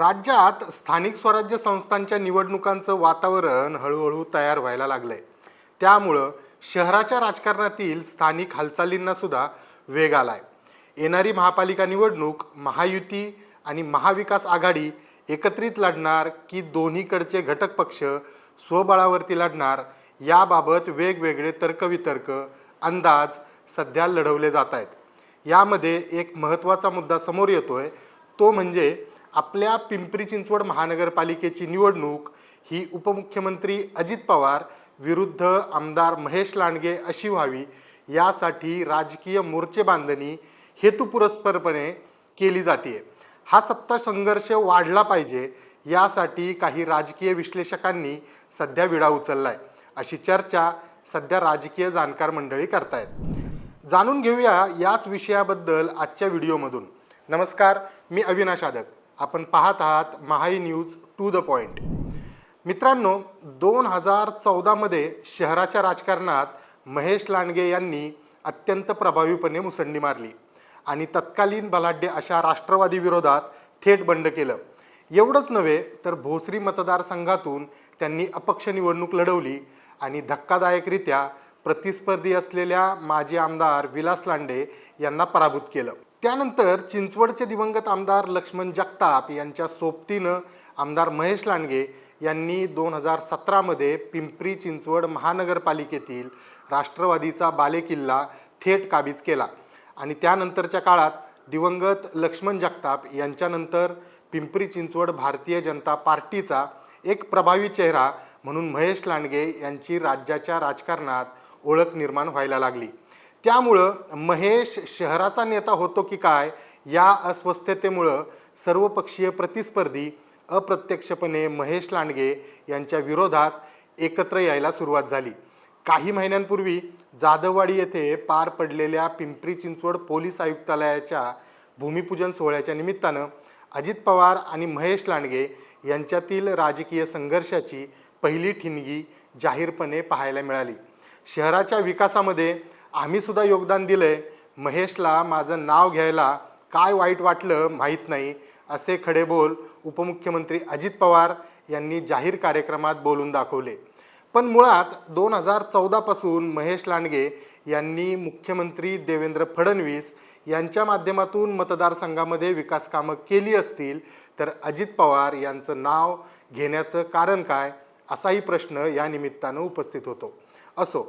राज्यात स्थानिक स्वराज्य संस्थांच्या निवडणुकांचं वातावरण हळूहळू तयार व्हायला लागलंय. त्यामुळं शहराच्या राजकारणातील स्थानिक हालचालींना सुद्धा वेग आलाय. येणारी महापालिका निवडणूक महायुती आणि महाविकास आघाडी एकत्रित लढणार की दोन्हीकडचे घटक पक्ष स्वबळावरती लढणार याबाबत वेगवेगळे तर्कवितर्क अंदाज सध्या लढवले जात आहेत. यामध्ये एक महत्त्वाचा मुद्दा समोर येतोय तो म्हणजे आपल्या पिंपरी चिंचवड महानगरपालिकेची निवडणूक ही उपमुख्यमंत्री अजित पवार विरुद्ध आमदार महेश लांडगे अशी व्हावी यासाठी राजकीय मोर्चे बांधणी हेतुपुरस्परपणे केली जाते. हा सत्ता संघर्ष वाढला पाहिजे यासाठी काही राजकीय विश्लेषकांनी सध्या विडा उचललाय. अशी चर्चा सध्या राजकीय जाणकार मंडळी करतायत. जाणून घेऊया याच विषयाबद्दल आजच्या व्हिडिओमधून. नमस्कार मी अविनाश आदक. आपण पाहत आहात Mahai news to the point. मित्रांनो दोन हजार चौदामध्ये शहराच्या राजकारणात महेश लांडगे यांनी अत्यंत प्रभावीपणे मुसंडी मारली आणि तत्कालीन बलाढ्य अशा राष्ट्रवादी विरोधात थेट बंड केलं. एवढंच नव्हे तर भोसरी मतदारसंघातून त्यांनी अपक्ष निवडणूक लढवली आणि धक्कादायकरित्या प्रतिस्पर्धी असलेल्या माजी आमदार विलास लांडे यांना पराभूत केलं. त्यानंतर चिंचवडचे दिवंगत आमदार लक्ष्मण जगताप यांच्या सोबतीनं आमदार महेश लांडगे यांनी दोन हजार सतरामध्ये पिंपरी चिंचवड महानगरपालिकेतील राष्ट्रवादीचा बालेकिल्ला थेट काबीज केला. आणि त्यानंतरच्या काळात दिवंगत लक्ष्मण जगताप यांच्यानंतर पिंपरी चिंचवड भारतीय जनता पार्टीचा एक प्रभावी चेहरा म्हणून महेश लांडगे यांची राज्याच्या राजकारणात ओळख निर्माण व्हायला लागली. त्यामुळं महेश शहराचा नेता होतो की काय या अस्वस्थतेमुळं सर्वपक्षीय प्रतिस्पर्धी अप्रत्यक्षपणे महेश लांडगे यांच्या विरोधात एकत्र यायला सुरुवात झाली. काही महिन्यांपूर्वी जाधववाडी येथे पार पडलेल्या पिंपरी चिंचवड पोलीस आयुक्तालयाच्या भूमिपूजन सोहळ्याच्या निमित्तानं अजित पवार आणि महेश लांडगे यांच्यातील राजकीय संघर्षाची पहिली ठिणगी जाहीरपणे पाहायला मिळाली. शहराच्या विकासामध्ये आम्हीसुद्धा योगदान दिलं आहे महेशला माझं नाव घ्यायला काय वाईट वाटलं माहीत नाही असे खडे बोल उपमुख्यमंत्री अजित पवार यांनी जाहीर कार्यक्रमात बोलून दाखवले. पण मुळात दोन हजार चौदापासून महेश लांडगे यांनी मुख्यमंत्री देवेंद्र फडणवीस यांच्या माध्यमातून मतदारसंघामध्ये विकास कामं केली असतील तर अजित पवार यांचं नाव घेण्याचं कारण काय असाही प्रश्न या निमित्तानं उपस्थित होतो. असो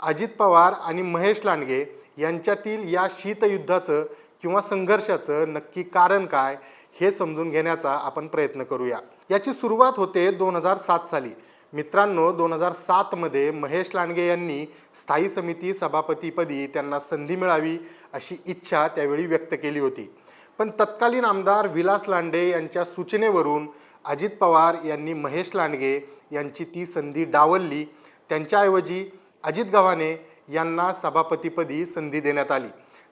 अजित पवार आणि महेश लांडगे यांच्यातील या शीतयुद्धाचं किंवा संघर्षाचं नक्की कारण काय हे समजून घेण्याचा आपण प्रयत्न करूया. याची सुरुवात होते दोन हजार सात साली. मित्रांनो दोन हजार सातमध्ये महेश लांडगे यांनी स्थायी समिती सभापतीपदी त्यांना संधी मिळावी अशी इच्छा त्यावेळी व्यक्त केली होती. पण तत्कालीन आमदार विलास लांडे यांच्या सूचनेवरून अजित पवार यांनी महेश लांडगे यांची ती संधी डावलली. त्यांच्याऐवजी अजित गव्हाणे यांना सभापतीपदी संधी देण्यात आली.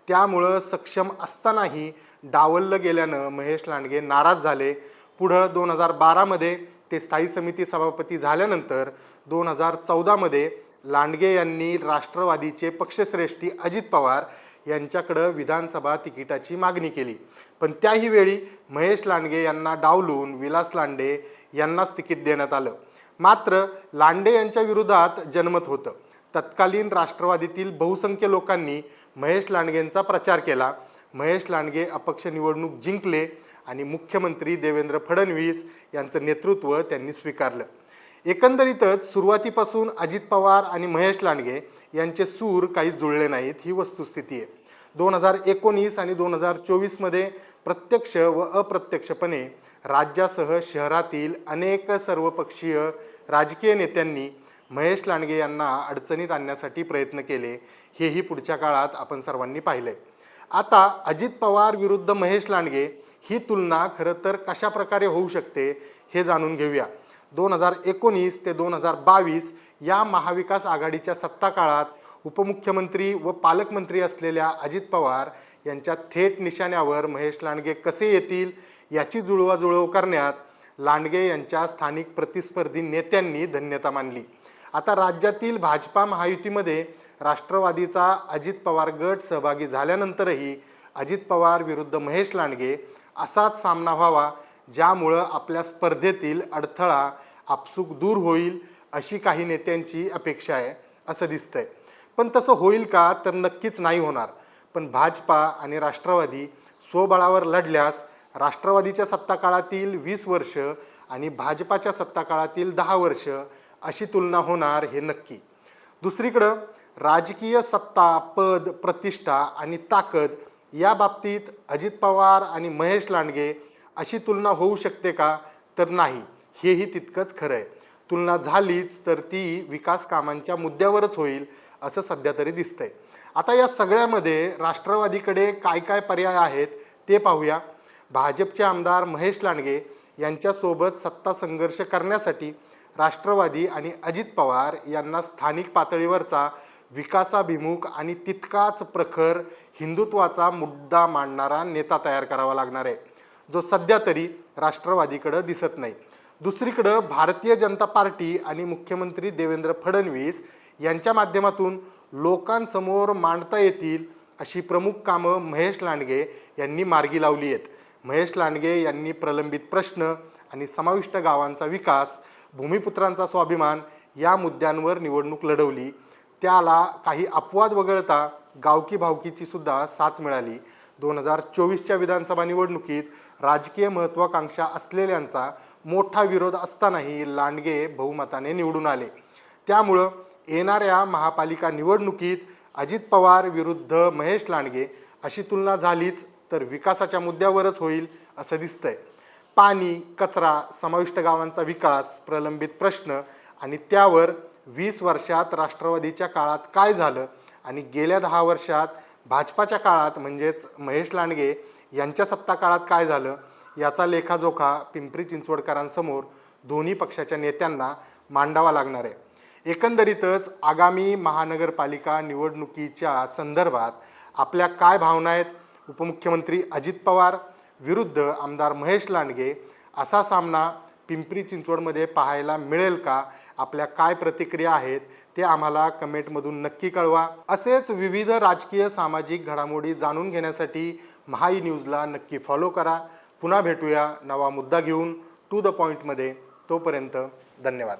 त्यामुळं सक्षम असतानाही डावललं गेल्यानं महेश लांडगे नाराज झाले. पुढं दोन हजार बारामध्ये ते स्थायी समिती सभापती झाल्यानंतर दोन हजार चौदामध्ये लांडगे यांनी राष्ट्रवादीचे पक्षश्रेष्ठी अजित पवार यांच्याकडं विधानसभा तिकिटाची मागणी केली. पण त्याही वेळी महेश लांडगे यांना डावलून विलास लांडे यांनाच तिकीट देण्यात आलं. मात्र लांडे यांच्या विरोधात जनमत होतं. तत्कालीन राष्ट्रवादीतील बहुसंख्य लोकांनी महेश लांडगेंचा प्रचार केला. महेश लांडगे अपक्ष निवडणूक जिंकले आणि मुख्यमंत्री देवेंद्र फडणवीस यांचं नेतृत्व त्यांनी स्वीकारलं. एकंदरीतच सुरुवातीपासून अजित पवार आणि महेश लांडगे यांचे सूर काही जुळले नाहीत ही वस्तुस्थिती आहे. दोन हजार एकोणीस आणि दोन हजार चोवीसमध्ये प्रत्यक्ष व अप्रत्यक्षपणे राज्यासह शहरातील अनेक सर्वपक्षीय राजकीय नेत्यांनी महेश लांडगे यांना अडचणीत आणण्यासाठी प्रयत्न केले हेही पुढच्या काळात आपण सर्वांनी पाहिलंय. आता अजित पवार विरुद्ध महेश लांडगे ही तुलना खरं तर कशा प्रकारे होऊ शकते हे जाणून घेऊया. दोन हजार एकोणीस ते दोन हजार बावीस या महाविकास आघाडीच्या सत्ता काळात उपमुख्यमंत्री व पालकमंत्री असलेल्या अजित पवार यांच्या थेट निशाण्यावर महेश लांडगे कसे येतील याची जुळवाजुळव करण्यात लांडगे यांच्या स्थानिक प्रतिस्पर्धी नेत्यांनी धन्यता मानली. आता राज्यातील भाजपा महायुतीमध्ये राष्ट्रवादीचा अजित पवार गट सहभागी झाल्यानंतरही अजित पवार विरुद्ध महेश लांडगे असाच सामना व्हावा ज्यामुळं आपल्या स्पर्धेतील अडथळा आपसूक दूर होईल अशी काही नेत्यांची अपेक्षा आहे असं दिसतंय. पण तसं होईल का तर नक्कीच नाही होणार. पण भाजपा आणि राष्ट्रवादी स्वबळावर लढल्यास राष्ट्रवादीच्या सत्ताकाळातील वीस वर्ष आणि भाजपाच्या सत्ताकाळातील दहा वर्ष अशी तुलना होणार हे नक्की. दुसरीकडं राजकीय सत्ता पद प्रतिष्ठा आणि ताकद या बाबतीत अजित पवार आणि महेश लांडगे अशी तुलना होऊ शकते का? तर नाही. हेही तितकंच खरं आहे तुलना झालीच तर ती विकास कामांच्या मुद्द्यावरच होईल असं सध्या तरी दिसतंय. आता या सगळ्यामध्ये राष्ट्रवादीकडे काय काय पर्याय आहेत ते पाहूया. भाजपचे आमदार महेश लांडगे यांच्यासोबत सत्ता संघर्ष करण्यासाठी राष्ट्रवादी आणि अजित पवार यांना स्थानिक पातळीवरचा विकासाभिमुख आणि तितकाच प्रखर हिंदुत्वाचा मुद्दा मांडणारा नेता तयार करावा लागणार आहे. जो सध्या तरी राष्ट्रवादीकडं दिसत नाही. दुसरीकडं भारतीय जनता पार्टी आणि मुख्यमंत्री देवेंद्र फडणवीस यांच्या माध्यमातून लोकांसमोर मांडता येतील अशी प्रमुख कामं महेश लांडगे यांनी मार्गी लावली आहेत. महेश लांडगे यांनी प्रलंबित प्रश्न आणि समाविष्ट गावांचा विकास भूमिपुत्रांचा स्वाभिमान या मुद्द्यांवर निवडणूक लढवली. त्याला काही अपवाद वगळता गावकी भावकीची सुद्धा साथ मिळाली. दोन हजार चोवीसच्या विधानसभा निवडणुकीत राजकीय महत्त्वाकांक्षा असलेल्यांचा मोठा विरोध असतानाही लांडगे बहुमताने निवडून आले. त्यामुळं येणाऱ्या महापालिका निवडणुकीत अजित पवार विरुद्ध महेश लांडगे अशी तुलना झालीच तर विकासाच्या मुद्द्यावरच होईल असं दिसतंय. पाणी कचरा समाविष्ट गावांचा विकास प्रलंबित प्रश्न आणि त्यावर वीस वर्षात राष्ट्रवादीच्या काळात काय झालं आणि गेल्या दहा वर्षात भाजपाच्या काळात म्हणजेच महेश लांडगे यांच्या सत्ता काळात काय झालं याचा लेखाजोखा पिंपरी चिंचवडकरांसमोर दोन्ही पक्षाच्या नेत्यांना मांडावा लागणार आहे. एकंदरीतच आगामी महानगरपालिका निवडणुकीच्या संदर्भात आपल्या काय भावना आहेत? उपमुख्यमंत्री अजित पवार विरुद्ध आमदार महेश लांडगे असा सामना पिंपरी चिंचवडमध्ये पाहायला मिळेल का? आपल्या काय प्रतिक्रिया आहेत ते आम्हाला कमेंटमधून नक्की कळवा. असेच विविध राजकीय सामाजिक घडामोडी जाणून घेण्यासाठी महाई न्यूजला नक्की फॉलो करा. पुन्हा भेटूया नवा मुद्दा घेऊन. टू द पॉईंटमध्ये तोपर्यंत धन्यवाद.